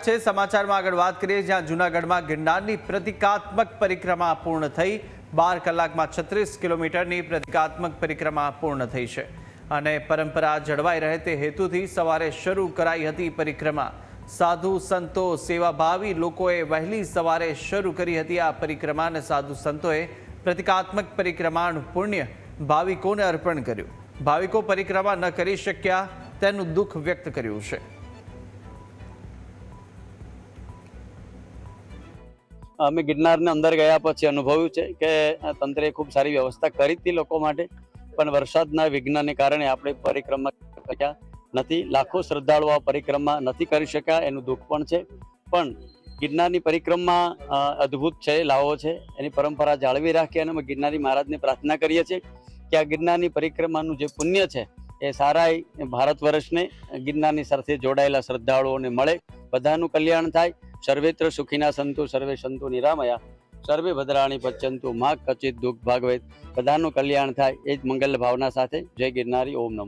સ્વાગત છે. સમાચારમાં આગળ વાત કરીએ, જ્યાં જૂનાગઢમાં ગિરનારની પ્રતિકાત્મક પરિક્રમા પૂર્ણ થઈ. બાર કલાકમાં છત્રીસ કિલોમીટરની પ્રતિકાત્મક પરિક્રમા પૂર્ણ થઈ છે. અને પરંપરા જળવાઈ રહે તે હેતુથી સવારે શરૂ કરાઈ હતી પરિક્રમા. સાધુ સંતો, સેવાભાવી લોકોએ વહેલી સવારે શરૂ કરી હતી આ પરિક્રમા અને સાધુ સંતોએ પ્રતિકાત્મક પરિક્રમાનું પુણ્ય ભાવિકોને અર્પણ કર્યું. ભાવિકો પરિક્રમા ન કરી શક્યા, તેનું દુઃખ વ્યક્ત કર્યું છે. અમે ગિરનારને અંદર ગયા પછી અનુભવ્યું છે કે તંત્રએ તંત્રે ખૂબ સારી વ્યવસ્થા કરી હતી લોકો માટે, પણ વરસાદના વિઘ્નને કારણે આપણે પરિક્રમા કર્યા નથી. લાખો શ્રદ્ધાળુઓ આ પરિક્રમા નથી કરી શક્યા, એનું દુઃખ પણ છે. પણ ગિરનારની પરિક્રમા અદ્ભુત છે, લાવો છે. એની પરંપરા જાળવી રાખી અને અમે ગિરનારી મહારાજને પ્રાર્થના કરીએ છીએ કે આ ગિરનારની પરિક્રમાનું જે પુણ્ય છે, એ સારા ભારત વર્ષને ગિરનારની સાથે જોડાયેલા શ્રદ્ધાળુઓને મળે, બધાનું કલ્યાણ થાય. સર્વેત્ર સુખીના સંતુ, સર્વે સંતુ નિરામયા, સર્વે ભદ્રાણી પચ્યંતુ, મા કચિત દુઃખ ભાગવેત. બધાનું કલ્યાણ થાય એ જ મંગલ ભાવના સાથે. જય ગિરનારી, ઓમ નમો.